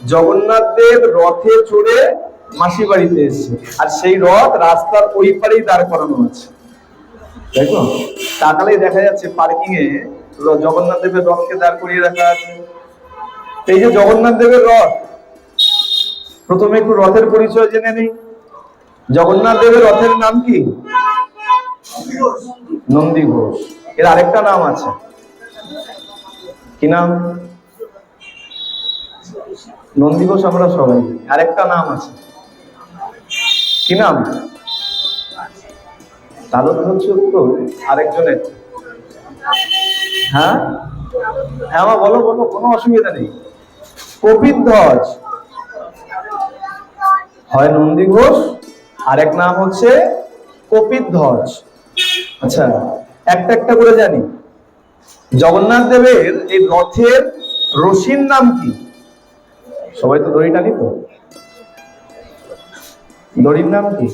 জগন্নাথ দেব রথে চড়ে মাসি বাড়িতে এসেছে। আর সেই রথ রাস্তার ওই পারেই দাঁড় করানো আছে দেখো তাকালেই দেখা যাচ্ছে পার্কিং এ জগন্নাথ দেবের রথকে দাঁড় করিয়ে রাখা আছে। এই যে জগন্নাথ দেবের রথ, প্রথমে একটু রথের পরিচয় জেনে নিই। জগন্নাথ দেবের রথের নাম কি? নন্দী ঘোষ। এর আরেকটা নাম আছে। কি নাম? নন্দী ঘোষ আমরা সবাই। আরেকটা নাম আছে। কি নাম? তাহলে তো হচ্ছে তো আরেকজনের। হ্যাঁ? হ্যাঁ মা, বলো বলো, কোনো অসুবিধা নেই। কপিত ধ্বজ। হয় নন্দী ঘোষ আরেক নাম হচ্ছে কপিত ধ্বজ। আচ্ছা একটা একটা করে জানি। জগন্নাথ দেবের এই রথের রশির নাম কি? সবাই তো দড়ি টানি তো? দড়ির নাম কি?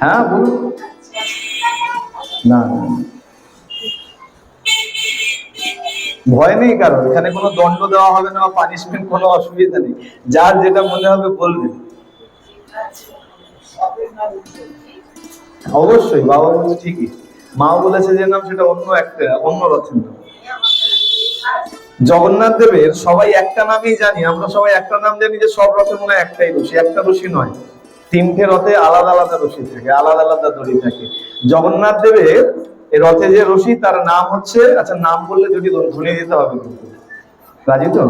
হ্যাঁ বলুন। না। ভয় নেই কারণ এখানে কোনো দণ্ড দেওয়া হবে না বা পানিশমেন্ট কোনো অসুবিধা নেই। যার যেটা মনে হবে বলবে। অবশ্যই, বাবা বলছে ঠিকই। মাও বলেছে যে নাম, সেটা অন্য একটা, অন্য রথের নাম জগন্নাথ দেবের সবাই একটা নামই জানি, আমরা সবাই একটা নাম জানি যে সব রথে মনে একটাই রশি, একটা রশি নয়। তিনটে রথে আলাদা আলাদা রশি থাকে, আলাদা আলাদা দড়ি থাকে। জগন্নাথ দেবের রথে যে রশি, তার নাম হচ্ছে আচ্ছা নাম বললে যদি ধ্বনি দিতে হবে রাজি তো?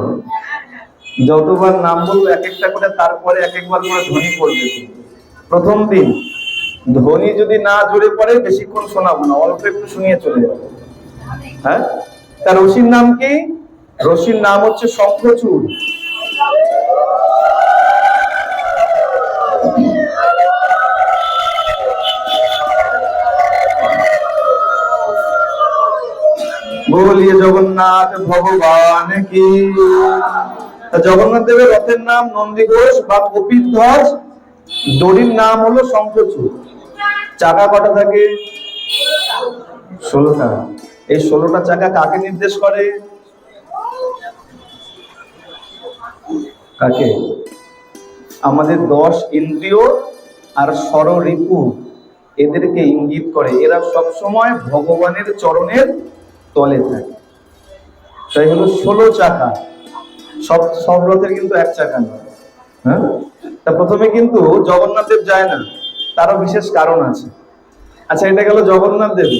যতবার নাম বলব, এক একটা করে তারপরে এক একবার করে ধ্বনি পড়বে প্রথম দিন ধ্বনি যদি না জুড়ে পড়ে, বেশিক্ষণ শোনাবো না, অল্প একটু শুনিয়ে চলে যাব। হ্যাঁ? তার রশির নাম কি? রশির নাম হচ্ছে শঙ্খচূড়। বলিয়ে জগন্নাথ ভগবান কি? জগন্নাথ দেবের রথের নাম নন্দী ঘোষ বা কপিত ধ্বজ দড়ির নাম হলো শঙ্খচূড়। চাকা কটা থাকে? ষোলোটা। এই ষোলোটা চাকা কাকে নির্দেশ করে? কাকে? আমাদের দশ ইন্দ্রিয় আর ষড় রিপু এদেরকে ইঙ্গিত করে। এরা সব সময় ভগবানের চরণের তলে থাকে। তাই হলো ষোলো চাকা। সব সব রথের কিন্তু এক চাকা নয়। হ্যাঁ? তা প্রথমে কিন্তু জগন্নাথ দেব যায় না। তারও বিশেষ কারণ আছে। আচ্ছা এটা গেল জগন্নাথ দেব।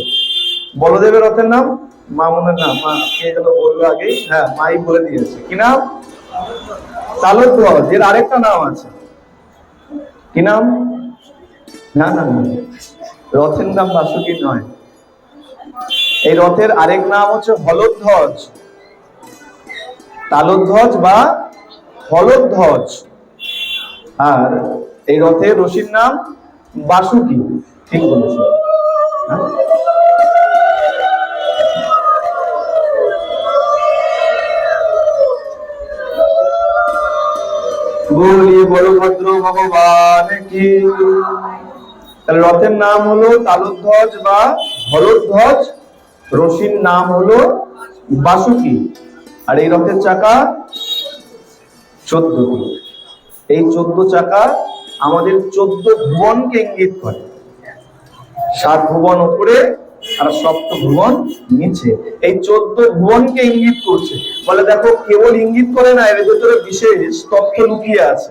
বলদেবের রথের নাম? মা মনের নাম। মা, কে যেন বলল আগে হ্যাঁ মাই বলে দিয়েছে। কি নাম? তালধ্বজ এর আরেকটা নাম আছে। কি নাম? না না না। রথের নাম বাসুকি নয়। এই রথের আরেক নাম হচ্ছে হলধ্বজ তালধ্বজ বা হলধ্বজ আর এই রথের রশির নাম বাসুকি। ঠিক বলেছে বলিয়ে বলভদ্র ভগবান কি? তাহলে রথের নাম হলো তালধ্বজ বা হলধ্বজ রশির নাম হলো বাসুকি। আর এই রথের চাকা চোদ্দটি। এই চোদ্দ চাকা আমাদের চোদ্দ ভুবনকে ইঙ্গিত করে। সাত ভুবন উপরে আর সপ্ত ভুবন এই চোদ্দ ভুবনকে ইঙ্গিত করছে। বলে দেখো, কেবল ইঙ্গিত করে না, এর ভেতরে বিশেষ তথ্য লুকিয়ে আছে।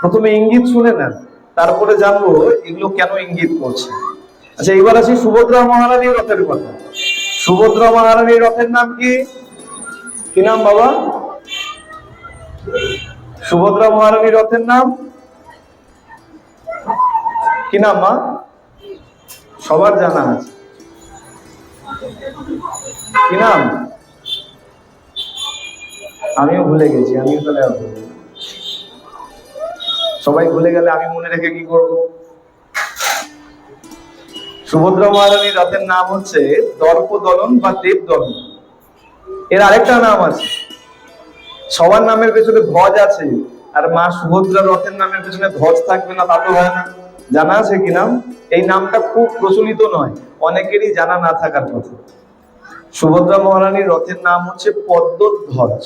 প্রথমে ইঙ্গিত শুনে নেন, তারপরে জানব এগুলো কেন ইঙ্গিত করছে। আচ্ছা এবার আসি সুভদ্রা মহারানীর রথের কথা। সুভদ্রা মহারানীর রথের নাম কি? কি নাম বাবা? সুভদ্রা মহারানীর রথের নাম? কি নাম মা? সবার জানা আছে। কি নাম? আমিও ভুলে গেছি, আমিও তাহলে। সবাই ভুলে গেলে আমি মনে রেখে কি করব? সুভদ্রা মহারানীর রথের নাম হচ্ছে দর্প দলন বা দেব দলন এর আরেকটা নাম আছে। সবার নামের পেছনে ধ্বজ আছে, আর মা সুভদ্রা রথের নামের পেছনে ধ্বজ থাকবে না, তা তো হয় না। জানা আছে কি নাম? এই নামটা খুব প্রচলিত নয়। অনেকেরই জানা না থাকার কথা। সুভদ্রা মহারানীর রথের নাম হচ্ছে পদ্মধ্বজ।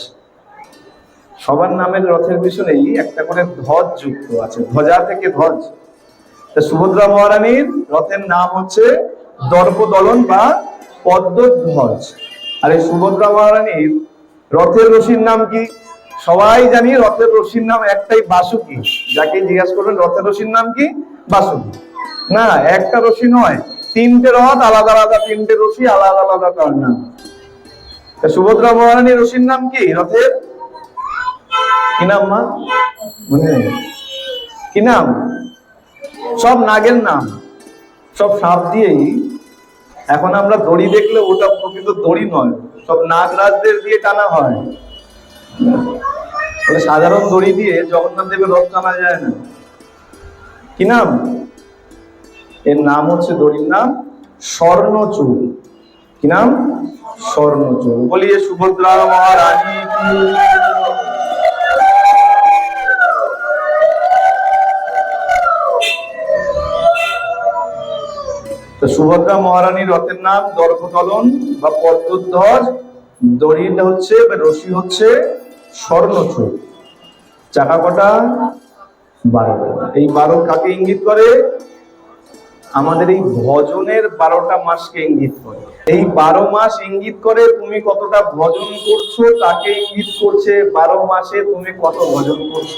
সবার নামের রথের পিছনেই একটা করে ধ্বজ যুক্ত আছে, ধ্বজা থেকে ধ্বজ। সুভদ্রা মহারানীর রথের নাম হচ্ছে দর্পদলন বা পদ্মধ্বজ। আর এই সুভদ্রা মহারানীর রথের রশির নাম কি? সবাই জানি রথের রশির নাম একটাই বাসুকি। যাকে জিজ্ঞাসা করবেন রথের রশির নাম কি? বাসুকি। না, একটা রশি নয় তিনটে রথ আলাদা আলাদা তিনটে রশি, আলাদা আলাদা তার নাম। সুভদ্রা মহারানীর রশির নাম কি? রথের? কি নাম, মা? মনে কি নাম? সব নাগের নাম। সব সাপ দিয়েই। এখন আমরা দড়ি দেখলে ওটা প্রকৃত দড়ি নয়। সব নাগরাজদের দিয়ে টানা হয়। সাধারণ দড়ি দিয়ে জগন্নাথ দেবের রথ টানা যায় না। কি নাম? এর নাম হচ্ছে দড়ির নাম স্বর্ণচূড় কি নাম? স্বর্ণচূড় বলিয়ে সুভদ্রা মহারানী তো সুভদ্রা মহারানীর রথের নাম দর্পদলন বা পদ্মধ্বজ। দড়িটা হচ্ছে বা রশি হচ্ছে স্বর্ণচূড় চাকা কটা? বারো। এই বারো কাকে ইঙ্গিত করে? আমাদের এই ভজনের বারোটা মাসকে ইঙ্গিত করে। এই বারো মাস ইঙ্গিত করে তুমি কতটা ভজন করছ, তাকে ইঙ্গিত করছে বারো মাসে তুমি কত ভজন করছ?